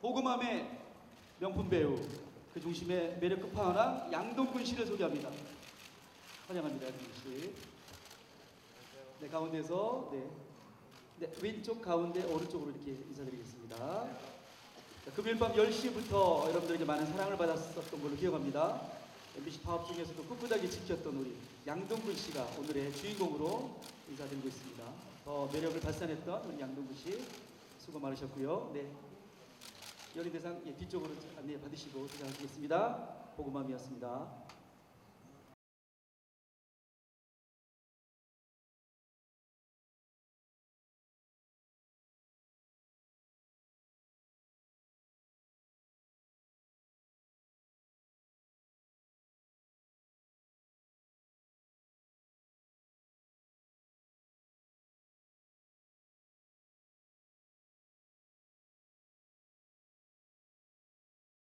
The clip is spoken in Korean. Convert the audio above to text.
보그맘의 명품 배우 그 중심의 매력 끝판왕 양동근 씨를 소개합니다. 환영합니다, 양동근 씨. 네 가운데서 네, 네 왼쪽 가운데 오른쪽으로 이렇게 인사드리겠습니다. 자, 금요일 밤 10시부터 여러분들에게 많은 사랑을 받았었던 걸로 기억합니다. MBC 파업 중에서도 꿋꿋하게 지켰던 우리 양동근 씨가 오늘의 주인공으로 인사드리고 있습니다. 더 매력을 발산했던 우리 양동근 씨 수고 많으셨고요. 네. 연예대상 예, 뒤쪽으로 안내 받으시고 시작하겠습니다. 보고맘이었습니다.